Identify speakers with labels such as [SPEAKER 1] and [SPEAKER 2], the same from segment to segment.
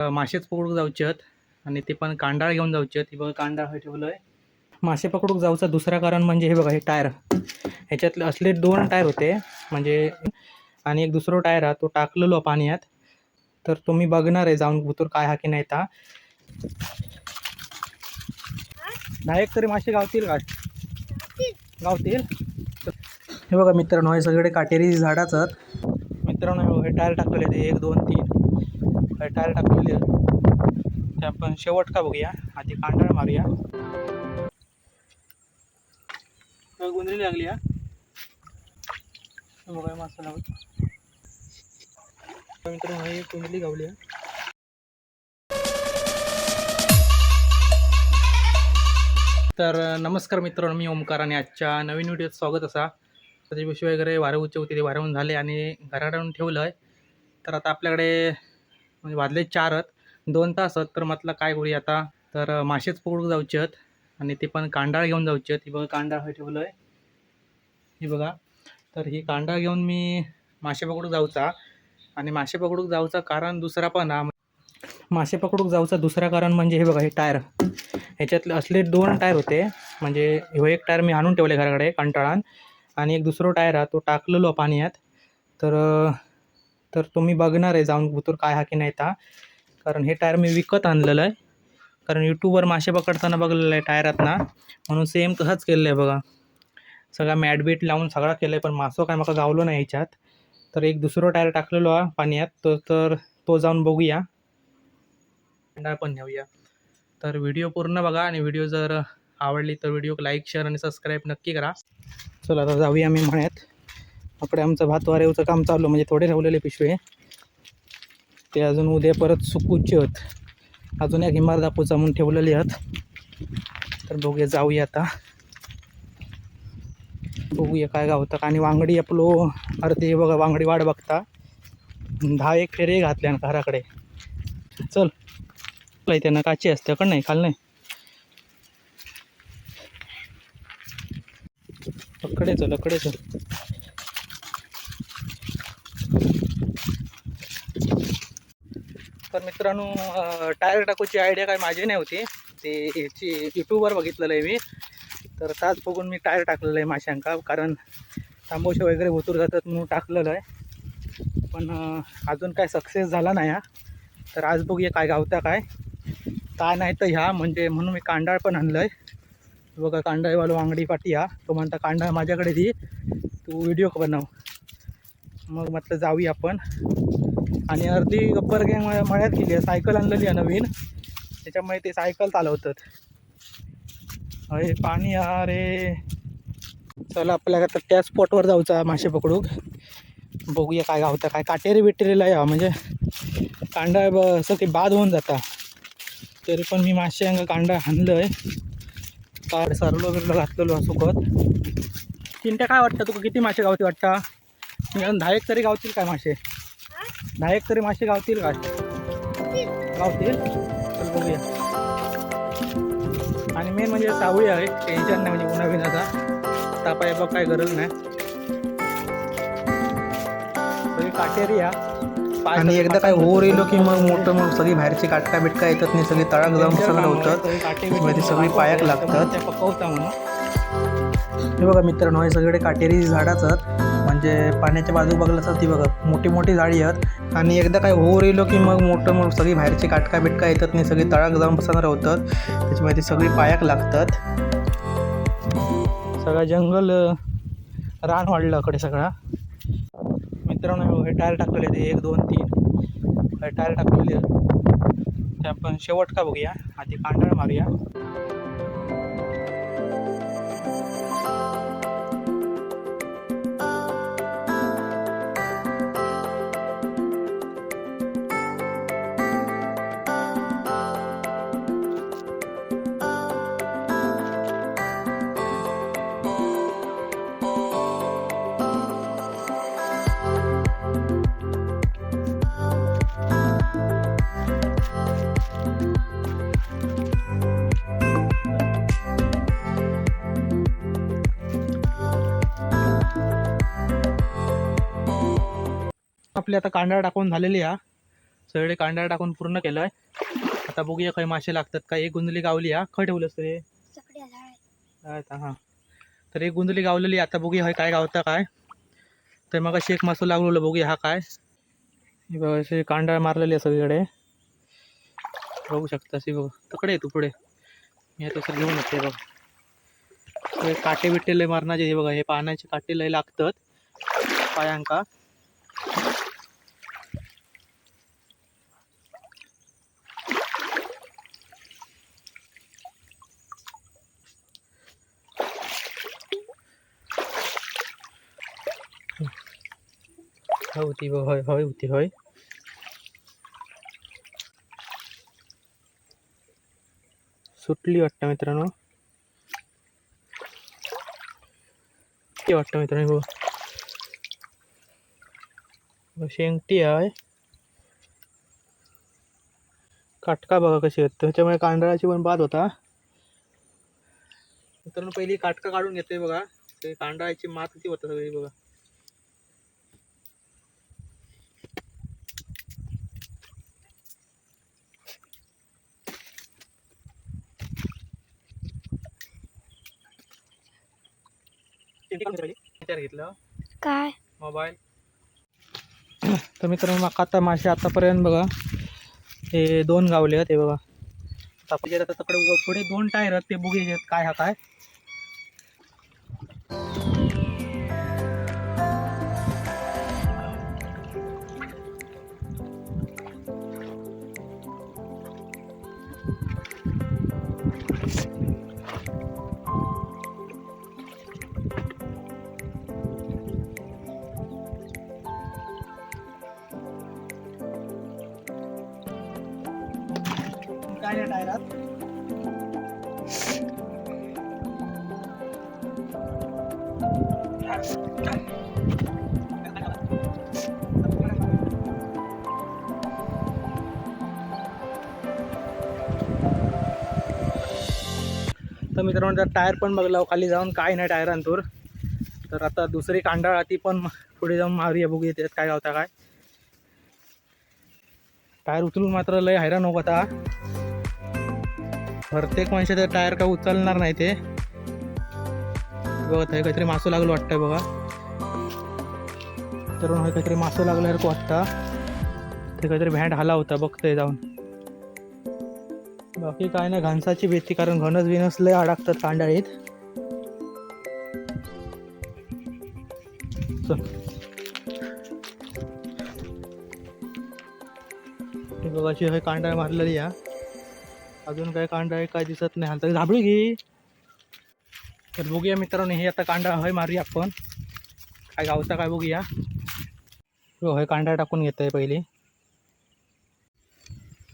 [SPEAKER 1] मासेच पकडूक जाऊचे आणि ते पण कांडाळ घेऊन जाऊचे हे बघा कांडाळ हे ठेवलं आहे मासे पकडूक जाऊचं दुसरं कारण म्हणजे हे बघा हे टायर. ह्याच्यातले असले दोन टायर होते म्हणजे आणि एक दुसरा टायर हा तो टाकलेलो पाण्यात. तर तुम्ही बघणार आहे जाऊन भुतूर काय हा की नाही ता. दहा एक तरी मासे गावतील काय गावतील? हे बघा मित्रांनो हे सगळे काटेरी झाडाच आहेत मित्रांनो हे टायर टाकलेले ते एक दोन तीन. टायर टाकलेले आहेत. ते आपण शेवट का बघूया. आधी कांडाळ मारूया. गुंजली लागली हा? बघा मासा लागत मित्र कुंडली गावली आहे तर नमस्कार मित्रांनो मी ओमकार आणि आजच्या नवीन व्हिडिओत स्वागत असा. त्याची वगैरे वारे उच्च होते ते वाऱ्याहून झाले आणि घरात ठेवलं आहे तर आता आपल्याकडे म्हणजे वाजले चारत दोन तास तर म्हटलं काय करूया आता? तर मासेच पकडूक जाऊचे आहेत आणि ते पण कांडाळ घेऊन जाऊचे आहेत ही बघा कांडाळ हे ठेवलं आहे ही बघा. तर ही कांडाळ घेऊन मी मासे पकडूक जाऊचा. आणि मासे पकडूक जाऊचा कारण दुसरा पण हा. मासे पकडूक जाऊचा दुसरा कारण म्हणजे हे बघा हे टायर. ह्याच्यातले असले दोन टायर होते. म्हणजे ह्यो एक टायर मी आणून ठेवले घराकडे कंटाळान. आणि एक दुसरा टायर हा तो टाकलेलो पाण्यात तर तर तुम्ही बघणार आहे जाऊन भुतूर काय हा की नाही ता. कारण हे टायर मी विकत आणलेलं आहे. कारण यूट्यूबवर मासे पकडताना बघलेलं आहे टायरात ना म्हणून सेम तसंच केलेलं आहे बघा. सगळा मॅडबीट लावून सगळा केलं आहे पण मासो काय मला गावलो नाही याच्यात. तर एक दुसरं टायर टाकलेलो हा पाण्यात. तो तर तो जाऊन बघूया. कंडाळ पण घेऊया तर व्हिडिओ पूर्ण बघा आणि व्हिडिओ जर आवडली तर व्हिडिओ लाईक शेअर आणि सबस्क्राईब नक्की करा. चला आता जाऊया मी म्हणत आपले आमचं भात वारेवचं काम चालू म्हणजे थोडे ठेवलेले पिशवे. ते अजून उद्या परत सुकूचे आहेत. अजून एक हिमारदापू दापूचा म्हणून ठेवलेले आहेत. तर बघूया जाऊया आता. बघूया काय गावतं आणि वांगडी आपलो अर्धी बघा वांगडी वाट बघता. दहा एक फेरे घातल्या घराकडे. चल. काही त्यांना काची असते कण नाही खाल नाही. लकडे चल लकडे चल तर मित्रांनो टायर टाकूची आयडिया काय माझी नाही होती. ते ह्याची यूट्यूबवर बघितलेलं आहे मी. तर ताच बघून मी टायर टाकलेलं आहे माशांका कारण तांबोशे वगैरे उतरू जातात म्हणून टाकलेलं आहे. पण अजून काय सक्सेस झाला नाही हा. तर आज बघूया काय गावता काय. काय नाही तर ह्या म्हणजे म्हणून मी कांडाळ पण आणलं आहे बघा कांडाळवालो वांगडी पाटी हा. तो म्हणता कांडाळ माझ्याकडे दे. तू व्हिडिओ बनव. मग म्हटलं जाऊया आपण. आणि अर्धी गब्बर गँग मळ्यात गेली आहे. सायकल आणलेली आहे नवीन. त्याच्यामुळे ते सायकल चालवतात. अरे पाणी अरे चला आपल्याला आता त्या स्पॉटवर जाऊचा मासे पकडूक. बघूया काय गावतं काय काटेरी बिटेरीला या म्हणजे कांडा ब असं ते बाद होऊन जाता. तरी पण मी मासे अंग कांडा आणलं आहे काय सरलो बिरलो घातलेलो सुखत चिंट्या काय वाटतं? तुका किती मासे गावती वाटता? दहा एक तरी गावतील काय मासे? दहा एक तरी मासे गावतील काय गावतील? चल बघूया. आणि मेन म्हणजे सावळी आहे. टेन्शन नाही म्हणजे उन्हा बिनाचा तापाय बघ काय गरज नाही. सगळी काटेरी या आणि एकदा काय ओर येलो की मग मोठं मग सगळी बाहेरची काटका बिटका येतात नाही सगळी तळाक जाऊन सगळं होतात त्यामुळे ती सगळी पायाक लागतात
[SPEAKER 2] ते पकवता म्हणून.
[SPEAKER 1] हे बघा मित्रांनो हे सगळे काटेरी झाडाच आहेत. म्हणजे पाण्याच्या बाजू बघलं तर ती बघा मोठी मोठी झाडी आहेत. आणि एकदा काय ओर येलो की मग मोठं मग सगळी बाहेरची काटका बिटका येतात नाही सगळी तळाक जाऊन बसणार होतात त्याच्यामुळे ती सगळी पायाक लागतात. सगळं जंगल रान वाढलं अकडे सगळा. मित्रांनो हे टायर टाकलेले ते एक दोन तीन. हे टायर टाकलेले आहेत. ते आपण शेवट का बघूया? आधी कांडाळ मारूया. आपली आता कांदा टाकून झालेली आहे. सगळे कांदा टाकून पूर्ण केलंय. आता बघूया काही मासे लागतात का. एक गुंदली गावली हा खय ठेवलंस ते आता हां. तर एक गुंदली गावलेली आता बघूया हे काय गावता काय. तर मग अशी एक मासू लागलेलं बघूया हा काय. हे बघा असे कांदा मारलेली आहे सगळीकडे. बघू शकता अशी बघ. तकडे तू पुढे. मी आता असं घेऊन येते बघ. हे काटे बिट्टे लय मारण्याचे हे बघा. हे पाण्याचे काटे लय लागतात. पायांका. होती बघ होय होय होती होय सुटली वाटतं मित्रांनो ते वाटतं मित्रांनो बघ. शेंगटी आहे काटका बघा कशी आहेत त्याच्यामुळे कांदळाची पण बाद होता मित्रांनो पहिली काटका काढून घेतोय बघा ते कांदळाची मात किती होता सगळी बघा विचार घेतलं.
[SPEAKER 2] काय?
[SPEAKER 1] मोबाईल तर मित्रांनो मग आता मासे आतापर्यंत बघा. हे दोन गावले आहेत हे बघा. आता तकडे पुढे दोन टायर आहेत ते बघूया काय हा काय? तर मित्रांनो त्या टायर पण बघला खाली जाऊन काय नाही टायरांतूर तर आता दुसरी कांडाळा ती पण पुढे जाऊन मारूया बघूया त्यात काय गावता काय? टायर उचलून मात्र लय हैराण होता आता. प्रत्येक माणसाचा टायर काय उचलणार नाही ते. बघत आहे काहीतरी मासू लागलं वाटतंय बघा. तर हे काहीतरी मासू लागल्यासारखं वाटतं. ते काहीतरी भॅन्ड हाला होता बघतंय जाऊन. बाकी काय नाही घाणसाची भीती कारण घनस बिनस लय अडकतात कांडाळीत हे बघा अशी हे कांडाळ मारलेली या अजून काय कांडाळ काय दिसत नाही. हालत तरी झाबळी घे. तर बघूया मित्रांनो हे आता कांदा हय मारूया आपण. काय गावता काय बघूया. हो, होय हय कांदा टाकून घेत आहे पहिली.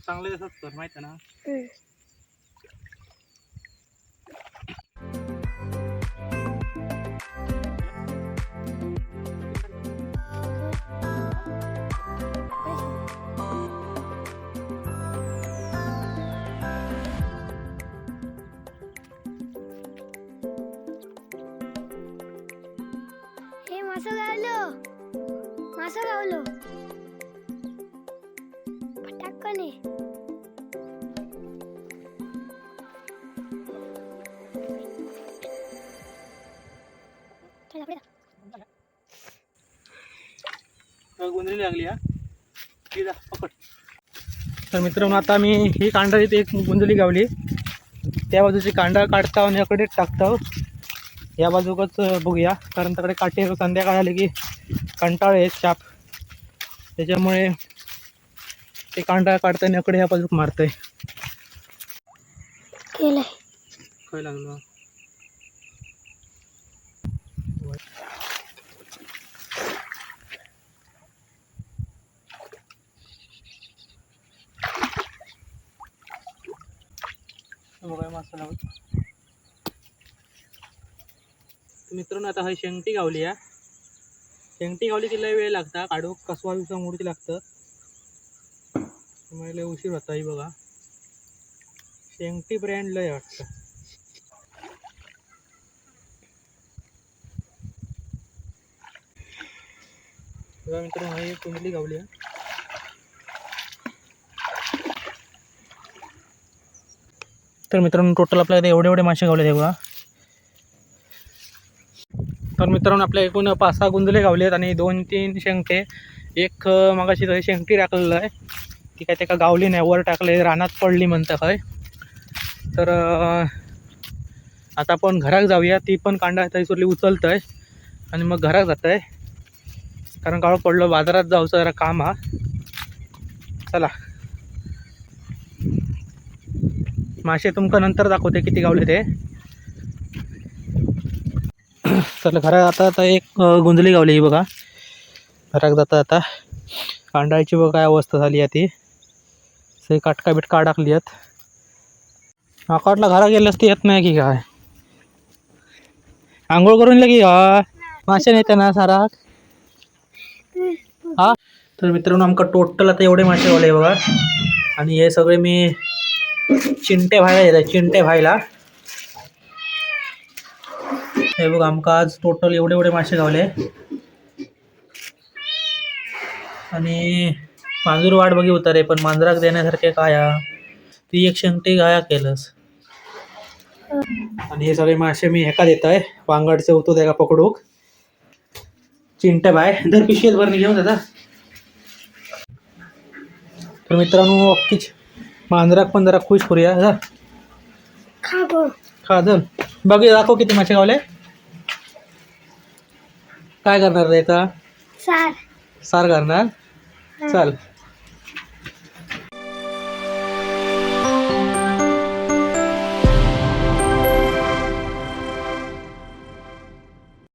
[SPEAKER 1] चांगले दिसत तर माहिती ना?
[SPEAKER 2] मासा गावलो मासा गावलो. फटाकने चला
[SPEAKER 1] गुंजरी लागली हा. ठीक पकड. तर मित्रांनो आता मी ही कांडा इथे एक गुंजली गावली. त्या बाजूची कांडा काढता आणि याकडे टाकता. या बाजूकच बघूया. कारण त्याकडे काटे संध्याकाळ आले की कंटाळ आहेत चाप त्याच्यामुळे ते कांदा काढताना याकडे या बाजूक मारतंय. काय लागलं? मित्रांनो आता हे शेंगटी गावली आहे. शेंगटी गावली की लय वेळ लागता. काढू कसवा दिवसा मूर्ती लागतं. लई उशीर होता ही बघा. शेंगटी ब्रँड लय वाटतं. बघा मित्रांनो हा एक कुंडली गावली आहे. तर मित्रांनो टोटल आपल्याला एवढे एवढे मासे गावले ते तर मित्रांनो आपल्या एकूण पाच सहा गुंजले गावले आहेत आणि दोन तीन शेंगटे एक मगाशी तरी शेंगटी टाकलेलं आहे. ती काय ते का गावली नाही वर टाकले रानात पडली म्हणतं काय तर आता आपण घरात जाऊया. ती पण कांडा थैसुरली उचलत आहे आणि मग घरात जात आहे कारण काळ पडलं बाजारात जाऊचं जरा काम हा. चला. मासे तुमका नंतर दाखवते किती गावले ते. चला घरात आता आता एक गुंजली गावली ही बघा. घराक जाता आता कांडाळीची बघा काय अवस्था झाली आहे ती. सगळी काटका बिटका टाकली आहेत. आकाटला घरा गेल्यास ती येत नाही की काय. आंघोळ करून लगी हा. मासे नाही ना सारा. हा? तर मित्रांनो आमका टोटल आता एवढे मासे गावले बघा. आणि हे सगळे मी चिंटे भायला येतात चिंटे भायला हे बघ आमका आज टोटल एवढे एवढे मासे गावले. आणि मांजूर वाट बघी उतारे पण मांजराक देण्यासारखे काय हा? ती एक शेंगटी गाया केलंस. आणि हे सगळे मासे मी एका देत आहे. वांगडचे होतो त्या पकडूक? चिंटे बाय. दर पिशवीत भरणी घेऊन दादा तर मित्रांनो अक्कीच मांजराक पण जरा खुश करूया
[SPEAKER 2] खा
[SPEAKER 1] चल. बघी दाखव किती मासे गावले. काय करणार आता
[SPEAKER 2] सार.
[SPEAKER 1] सार करणार? चल.